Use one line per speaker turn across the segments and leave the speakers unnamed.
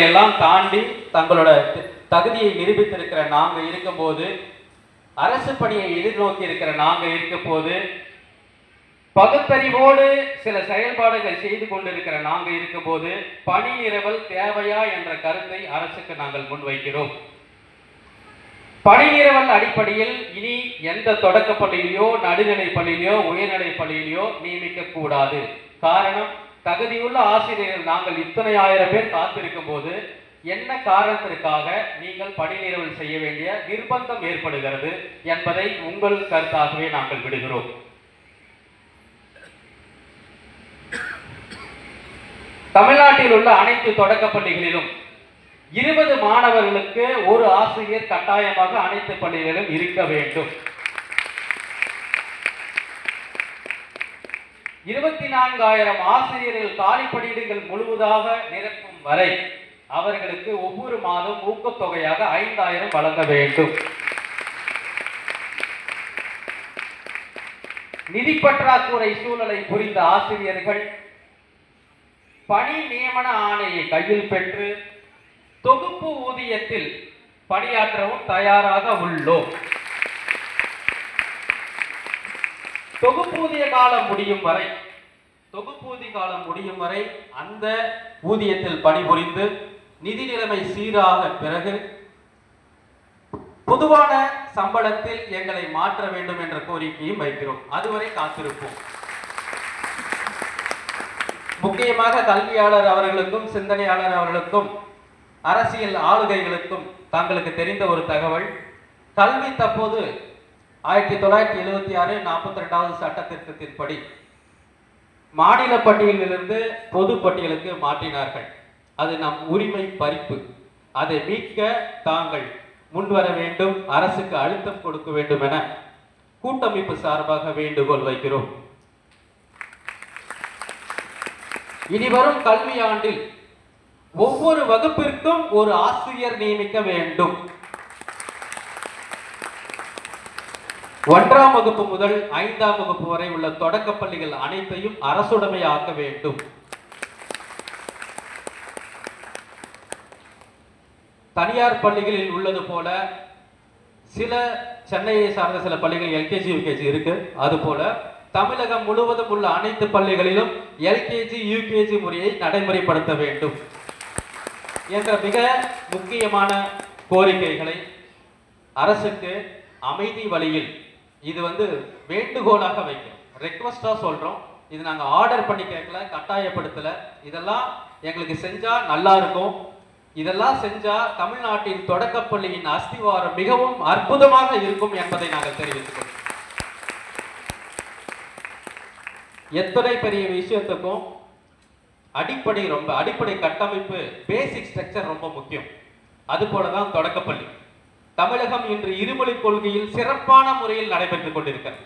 எல்லாம் தாண்டி தங்களோட தகுதியை நிரூபித்திருக்கிற நாங்க இருக்கும்போது அரசு பணியை எதிர்நோக்கி இருக்கிற நாங்க இருக்கும்போது பகுத்தறிவோடு சில செயல்பாடுகள் செய்து கொண்டிருக்கிற நாங்க இருக்கும்போது பணி நிரவல் தேவையா என்ற கருத்தை அரசுக்கு நாங்கள் முன்வைக்கிறோம் பணி நிரவல் அடிப்படையில் இனி எந்த தொடக்க பள்ளியிலையோ நடுநிலை பள்ளியிலையோ உயர்நிலை பள்ளியிலையோ நியமிக்க கூடாது. காரணம் தகுதியுள்ள ஆசிரியர்கள் நாங்கள் இத்தனை ஆயிரம் பேர் காத்திருக்கும் போது என்ன காரணத்திற்காக நீங்கள் பணி நிரவல் செய்ய வேண்டிய நிர்பந்தம் ஏற்படுகிறது என்பதை உங்கள் கருத்தாகவே நாங்கள் விடுகிறோம். தமிழ்நாட்டில் உள்ள அனைத்து தொடக்க பள்ளிகளிலும் இருபது மாணவர்களுக்கு ஒரு ஆசிரியர் கட்டாயமாக அனைத்து பள்ளிகளிலும் இருக்க வேண்டும். இருபத்தி நான்காயிரம் ஆசிரியர்கள் காலி பணியிடங்கள் முழுவதாக நிரப்பும் வரை அவர்களுக்கு ஒவ்வொரு மாதம் ஊக்கத்தொகையாக ஐந்தாயிரம் வழங்க வேண்டும். நிதி பற்றாக்குறை சூழலை புரிந்த ஆசிரியர்கள் பணி நியமன ஆணையை கையில் பெற்று தொகுப்பு ஊதியத்தில் பணியாற்றவும் தயாராக உள்ளோம். தொகுப்பூதிய காலம் முடியும் வரை தொகுப்பூதிய காலம் முடியும் வரை அந்த ஊதியத்தில் பணிபுரிந்து நிதி நிலைமை சீராக பிறகு பொதுவான சம்பளத்தில் எங்களை மாற்ற வேண்டும் என்ற கோரிக்கையும் வைக்கிறோம். அதுவரை காத்திருப்போம். முக்கியமாக கல்வியாளர் அவர்களுக்கும் சிந்தனையாளர் அவர்களுக்கும் அரசியல் ஆளுகைகளுக்கும் தங்களுக்கு தெரிந்த ஒரு தகவல் கல்வி தற்போது ஆயிரத்தி தொள்ளாயிரத்தி எழுபத்தி ஆறு நாற்பத்தி ரெண்டாவது சட்ட திருத்தத்தின்படி மாநில பட்டியலிலிருந்து பொது பட்டியலுக்கு மாற்றினார்கள். அது நம் உரிமை பறிப்பு. அதை மீட்க தாங்கள் முன்வர வேண்டும் அரசுக்கு அழுத்தம் கொடுக்க வேண்டும் என கூட்டமைப்பு சார்பாக வேண்டுகோள் வைக்கிறோம். இனி வரும் கல்வியாண்டில் ஒவ்வொரு வகுப்பிற்கும் ஒரு ஆசிரியர் நியமிக்க வேண்டும். ஒன்றாம் வகுப்பு முதல் ஐந்தாம் வகுப்பு வரை உள்ள தொடக்கப் பள்ளிகள் அனைத்தையும் அரசுடைமையாக்க வேண்டும். தனியார் பள்ளிகளில் உள்ளது போல சில சென்னையை சார்ந்த சில பள்ளிகள் எல்கேஜி யூகேஜி இருக்கு. அது போல தமிழகம் முழுவதும் உள்ள அனைத்து பள்ளிகளிலும் எல்கேஜி யூகேஜி முறையை நடைமுறைப்படுத்த வேண்டும் என்ற மிக முக்கியமான கோரிக்கைகளை அரசுக்கு அமைதி வழியில் இது வந்து வேண்டுகோளாக வைக்கும் ரெக்வஸ்டாக சொல்கிறோம் இது நாங்கள் ஆர்டர் பண்ணி கேட்கல கட்டாயப்படுத்தலை. இதெல்லாம் எங்களுக்கு செஞ்சால் நல்லா இருக்கும். இதெல்லாம் செஞ்சால் தமிழ்நாட்டின் தொடக்கப்பள்ளியின் அஸ்திவாரம் மிகவும் அற்புதமாக இருக்கும் என்பதை நாங்கள் தெரிவித்துக் எத்தனை பெரிய விஷயத்துக்கும் அடிப்படை ரொம்ப அடிப்படை கட்டமைப்பு பேசிக் ஸ்ட்ரக்சர் ரொம்ப முக்கியம். அது போலதான் தொடக்கப்பள்ளி. தமிழகம் இன்று இருமொழி கொள்கையில் சிறப்பான முறையில் நடைபெற்றுக் கொண்டிருக்கிறது.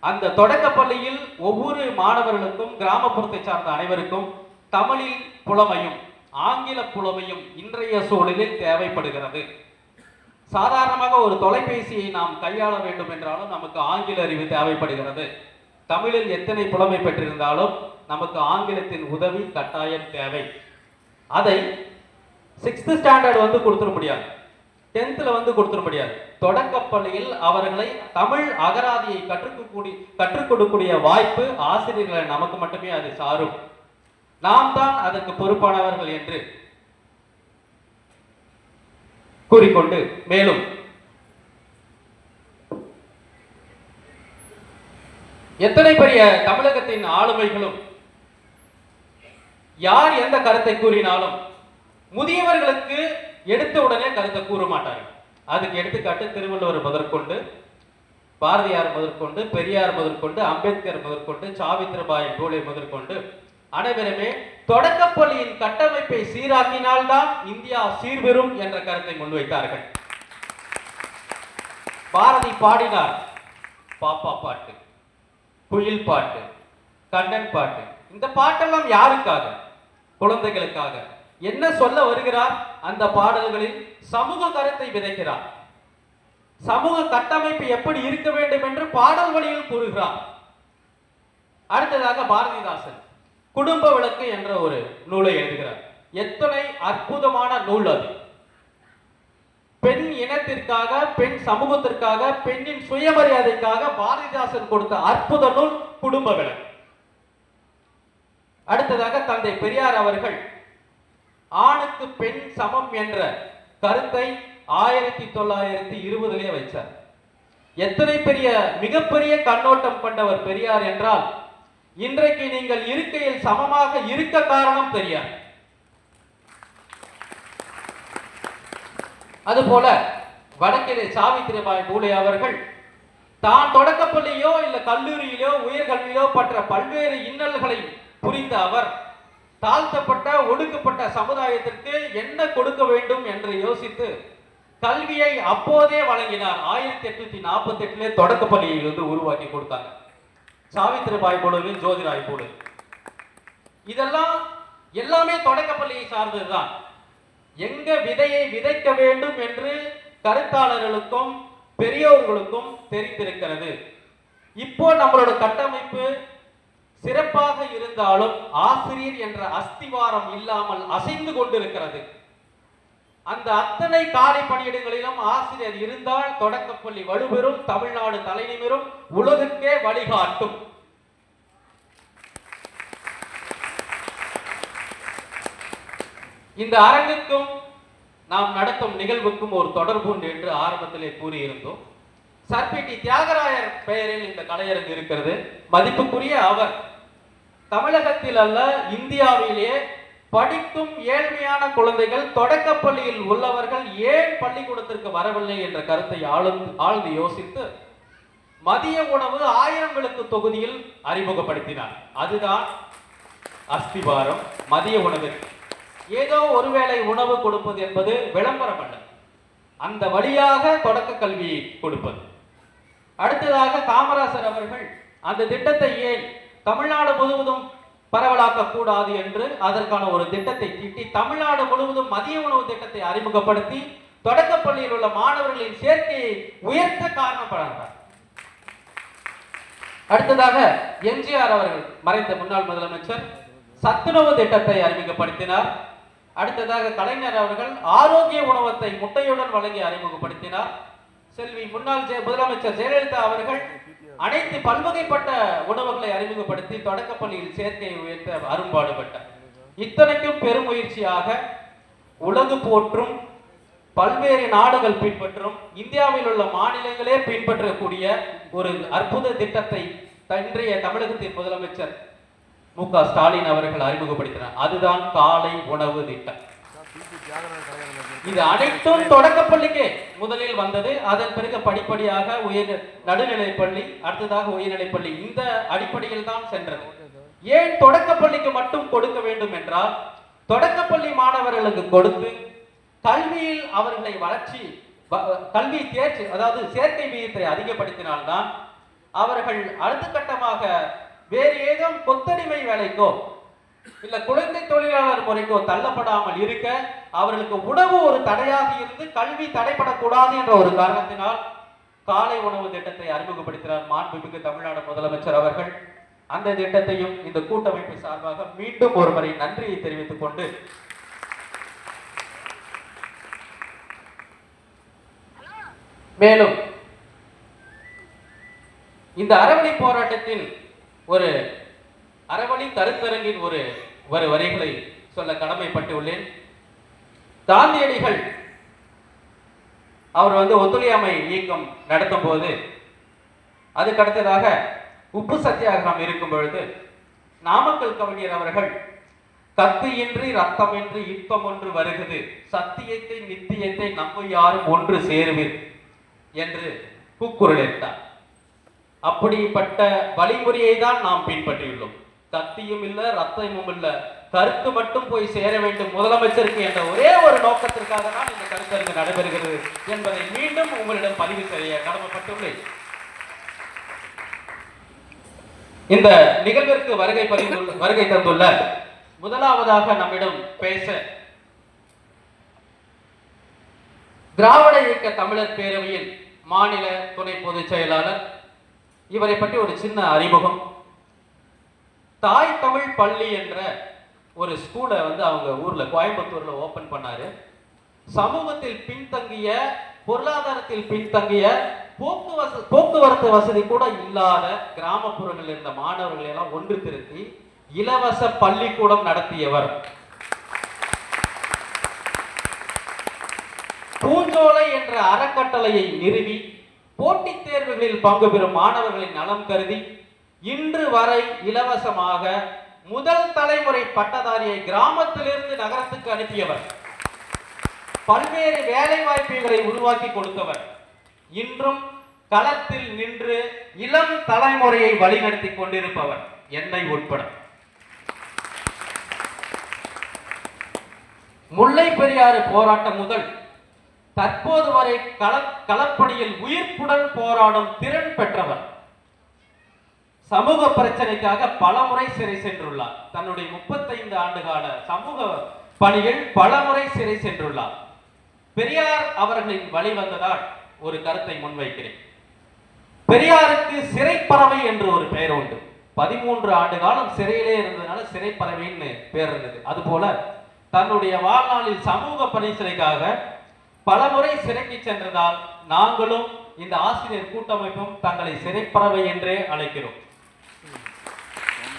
அந்த தொடக்கப்பள்ளியில் ஒவ்வொரு மாணவர்களுக்கும் கிராமப்புறத்தை சார்ந்த அனைவருக்கும் தமிழில் புலமையும் ஆங்கில புலமையும் இன்றைய சூழலில் தேவைப்படுகிறது. சாதாரணமாக ஒரு தொலைபேசியை நாம் கையாள வேண்டும் என்றாலும் நமக்கு ஆங்கில அறிவு தேவைப்படுகிறது. தமிழில் எத்தனை புலமை பெற்றிருந்தாலும் நமக்கு ஆங்கிலத்தின் உதவி கட்டாயம் தேவை. அதை சிக்ஸ்த் ஸ்டாண்டர்ட் வந்து கொடுத்துட முடியாது. டென்த்தில் வந்து கொடுத்துட முடியாது. தொடக்கப்பள்ளியில் அவர்களை தமிழ் அகராதியை கற்றுக்கக்கூடிய கற்றுக் கொடுக்கக்கூடிய வாய்ப்பு ஆசிரியர்களை நமக்கு மட்டுமே அது சாரும். நாம் தான் அதற்கு பொறுப்பானவர்கள் என்று கூறிக்கொண்டு மேலும். எத்தனை பெரிய தமிழகத்தின் ஆளுமைகளும் யார் எந்த கருத்தை கூறினாலும் முதியவர்களுக்கு எடுத்த உடனே கருத்தை கூற மாட்டார்கள் அதுக்கு எடுத்துக்காட்டு திருவள்ளுவர் முதற்கொண்டு பாரதியார் முதற்கொண்டு பெரியார் முதற்கொண்டு அம்பேத்கர் முதற்கொண்டு சாவித்திரபாய் பூலே முதற்கொண்டு அனைவருமே தொடக்கப்பள்ளியின் கட்டமைப்பை சீராக்கினால்தான் இந்தியா சீர்பெறும் என்ற கருத்தை முன்வைத்தார்கள். பாரதி பாடினார் பாப்பா பாட்டு குயில் பாட்டு கண்ணன் பாட்டு. இந்த பாட்டெல்லாம் யாருக்காக? குழந்தைகளுக்காக. என்ன சொல்ல வருகிறார்? அந்த பாடல்களில் சமூக கருத்தை விதைக்கிறார். சமூக கட்டமைப்பு எப்படி இருக்க வேண்டும் என்று பாடல் வழியில் கூறுகிறார். அடுத்ததாக பாரதிதாசன் குடும்ப விளக்கு என்ற ஒரு நூலை எழுதுகிறார். எத்தனை அற்புதமான நூல் அது. பெண் இனத்திற்காக பெண் சமூகத்திற்காக பெண்ணின் சுயமரியாதைக்காக பாரதிதாசன் கொடுத்த அற்புத நூல் குடும்ப விளக்கு. அடுத்ததாக தந்தை பெரியார் அவர்கள் ஆணுக்கு பெண் சமம் என்ற கருத்தை ஆயிரத்தி தொள்ளாயிரத்தி இருபதுலயே வைச்சார் எத்தனை பெரிய மிகப்பெரிய கண்ணோட்டம் கொண்டவர் பெரியார் என்றால் இன்றைக்கு நீங்கள் இருக்கையில் சமமாக இருக்க காரணம் பெரியார். அதுபோல வடக்கிலே சாவித்திரிபாய் பூலே அவர்கள் தான் தொடக்கப்பள்ளியோ இல்ல கல்லூரியிலோ உயர்கல்வியோ பற்ற பல்வேறு இன்னல்களை புரிந்த அவர் தாழ்த்தப்பட்ட ஒடுக்கப்பட்ட சமுதாயத்திற்கு என்ன கொடுக்க வேண்டும் என்று யோசித்து கல்வியை அப்போதே வழங்கினார். ஆயிரத்தி எட்நூத்தி நாற்பத்தி எட்டுல தொடக்கப்பள்ளியை வந்து உருவாக்கி கொடுத்தாங்க. சாவித்திரிபாய் பூலேவும் ஜோதிராய் போடு இதெல்லாம் எல்லாமே தொடக்கப்பள்ளியை சார்ந்ததுதான். எங்க விதையை விதைக்க வேண்டும் என்று கருத்தாளர்களுக்கும் பெரியோர்களுக்கும் தெரிந்திருக்கிறது. இப்போ நம்மளோட கட்டமைப்பு சிறப்பாக இருந்தாலும் ஆசிரியர் என்ற அஸ்திவாரம் இல்லாமல் அசைந்து கொண்டிருக்கிறது. அந்த அத்தனை காலை பணியிடங்களிலும் ஆசிரியர் இருந்தால் தொடக்கப்பள்ளி வலுபெறும் தமிழ்நாடு தலைநிமிரும் உலகுக்கே வழிகாட்டும். இந்த அரங்குக்கும் நாம் நடத்தும் நிகழ்வுக்கும் ஒரு தொடர்பு உண்டு என்று ஆரம்பத்திலே கூறியிருந்தோம். சர்பிடி தியாகராயர் பெயரில் இந்த கலையரங்கு இருக்கிறது. மதிப்புக்குரிய அவர் தமிழகத்தில் அல்ல இந்தியாவிலேயே படிக்கும் ஏழ்மையான குழந்தைகள் தொடக்கப்பள்ளியில் உள்ளவர்கள் ஏன் பள்ளிக்கூடத்திற்கு வரவில்லை என்ற கருத்தை ஆழ்ந்து ஆழ்ந்து யோசித்து மதிய உணவு ஆயிரங்களுக்கு தொகுதியில் அறிமுகப்படுத்தினார். அதுதான் அஸ்திவாரம் மதிய உணவிற்கு ஏதோ ஒருவேளை உணவு கொடுப்பது என்பது விளம்பரம் அல்ல. அந்த வழியாக தொடக்க கல்வியை கொடுப்பது. அடுத்ததாக காமராசர் அவர்கள் அந்த திட்டத்தை ஏன் தமிழ்நாடு முழுவதும் பரவலாக்க கூடாது என்று அதற்கான ஒரு திட்டத்தை தீட்டி தமிழ்நாடு முழுவதும் மதிய உணவு திட்டத்தை அறிமுகப்படுத்தி தொடக்கப்பள்ளியில் உள்ள மாணவர்களின் சேர்க்கையை உயர்த்த காரணப்படுகிறார் அடுத்ததாக எம்ஜிஆர் அவர்கள் மறைந்த முன்னாள் முதலமைச்சர் சத்துணவு திட்டத்தை அறிமுகப்படுத்தினார். அடுத்ததாக கலைஞர் அவர்கள் ஆரோக்கிய உணவத்தை முட்டையுடன் வழங்கி அறிமுகப்படுத்தினார். செல்வி முன்னாள் முதலமைச்சர் ஜெயலலிதா அவர்கள் அனைத்து பல்வகைப்பட்ட உணவுகளை அறிமுகப்படுத்தி தொடக்கப்பள்ளியில் சேர்க்கையை உயர்த்த அரும்பாடுபட்டார் இத்தனைக்கும் பெருமுயற்சியாக உலகு போற்றும் பல்வேறு நாடுகள் பின்பற்றும் இந்தியாவில் உள்ள மாநிலங்களே பின்பற்றக்கூடிய ஒரு அற்புத திட்டத்தை இன்றைய தமிழகத்தின் முதலமைச்சர் மு க ஸ்டாலின் அவர்கள் அறிமுகப்படுத்தினார். அதுதான் காலை உணவு திட்டம். இது அனைத்தும் தொடக்கப்பள்ளிக்கே முதலில் வந்தது அதன் பிறகு படிப்படியாக உயர் நடுநிலைப்பள்ளி அடுத்ததாக உயர்நிலைப்பள்ளி இந்த அடிப்படையில் தான் சென்றது. ஏன் தொடக்கப்பள்ளிக்கு மட்டும் கொடுக்க வேண்டும் என்றால் தொடக்கப்பள்ளி மாணவர்களுக்கு கொடுத்து கல்வியில் அவர்களை வளர்ச்சி கல்வி தேர்ச்சி அதாவது சேர்க்கை விகிதத்தை அதிகப்படுத்தினால்தான் அவர்கள் அடுத்த கட்டமாக வேறு ஏதோ கொத்தடிமை வேலைக்கோ இல்ல குழந்தை தொழிலாளர் முறைக்கோ தள்ளப்படாமல் இருக்க அவர்களுக்கு உணவு ஒரு தடையாக இருந்து கல்வி தடைப்படக்கூடாது என்ற ஒரு காரணத்தினால் காலை உணவு திட்டத்தை அறிமுகப்படுத்தினார் மாண்புமிகு தமிழ்நாடு முதலமைச்சர் அவர்கள். அந்த திட்டத்தையும் இந்த கூட்டமைப்பு சார்பாக மீண்டும் ஒருமுறை நன்றியை தெரிவித்துக் கொண்டு மேலும் இந்த அரவணை போராட்டத்தின் ஒரு அறவழி கருத்தரங்கின் ஒரு ஒரு வரிகளை சொல்ல கடமைப்பட்டுள்ளேன். காந்தியடிகள் அவர் வந்து ஒத்துழையாமை இயக்கம் நடத்தும் போது அதுக்கு அடுத்ததாக உப்பு சத்தியாகிரகம் இருக்கும் பொழுது நாமக்கல் கவிஞர் அவர்கள் கத்தியின்றி ரத்தமின்றி யுத்தம் ஒன்று வருகிறது சத்தியத்தை நித்தியத்தை நம்ம யாரும் ஒன்று சேருவீர் என்று கூக்குரலிட்டார் அப்படிப்பட்ட வழிமுறையை தான் நாம் பின்பற்றியுள்ளோம். கத்தியும் இல்ல ரத்தமும் இல்ல. கருத்து மட்டும் போய் சேர வேண்டும் முதலமைச்சருக்கு என்ற ஒரே ஒரு நோக்கத்திற்காக தான் இந்த கருத்தரங்கு நடைபெறுகிறது என்பதை மீண்டும் உங்களிடம் பதிவு செய்ய கடமைப்பட்டுள்ளேன். இந்த நிகழ்விற்கு வருகை பதிந்துள்ள வருகை தந்துள்ள முதலாவதாக நம்மிடம் பேச திராவிட இயக்க தமிழர் பேரவையின் மாநில துணை பொதுச் செயலாளர். இவரை பற்றி ஒரு சின்ன அறிமுகம். தாய் தமிழ் பள்ளி என்ற ஒரு ஸ்கூலை வந்து அவங்க ஊர்ல கோயம்புத்தூர்ல ஓபன் பண்ணாரு. சமூகத்தில் பின்தங்கிய பொருளாதாரத்தில் பின்தங்கிய போக்குவரத்து போக்குவரத்து வசதி கூட இல்லாத கிராமப்புறங்களில் இருந்த மாணவர்களை எல்லாம் ஒன்று திருத்தி இலவச பள்ளிக்கூடம் நடத்தியவர். பூஞ்சோலை என்ற அறக்கட்டளையை நிறுவி போட்டித் தேர்வுகளில் பங்கு பெறும் மாணவர்களின் நலம் கருதி இன்று வரை இலவசமாக முதல் தலைமுறை பட்டதாரியை கிராமத்திலிருந்து நகரத்துக்கு அனுப்பியவர். பல்வேறு வேலை வாய்ப்புகளை உருவாக்கி கொடுத்தவர். இன்றும் களத்தில் நின்று இளம் தலைமுறையை வழிநடத்தி கொண்டிருப்பவர். என்னை உட்பட. முல்லை பெரியாறு போராட்டம் முதல் தற்போது வரை கள களப்பணியில் உயிர்ப்புடன் போராடும் திறன் பெற்றவர். சமூக பிரச்சனைக்காக பல முறை சிறை சென்றுள்ளார். தன்னுடைய முப்பத்தைந்து ஆண்டு கால சமூக பணியில் பலமுறை சிறை சென்றுள்ளார். பெரியார் அவர்களின் வழி வந்ததால் ஒரு கருத்தை முன்வைக்கிறேன். பெரியாருக்கு சிறைப்பறவை என்று ஒரு பெயர் உண்டு. பதிமூன்று ஆண்டு காலம் சிறையிலே இருந்ததுனால சிறைப்பறவைன்னு பேர் இருந்தது. அதுபோல தன்னுடைய வாழ்நாளில் சமூக பணிச்சலைக்காக பலமுறை சிறைக்கு சென்றதால் நாங்களும் இந்த ஆசிரியர் கூட்டமைப்பும் தங்களை சிறைப்பறவை என்றே அழைக்கிறோம்.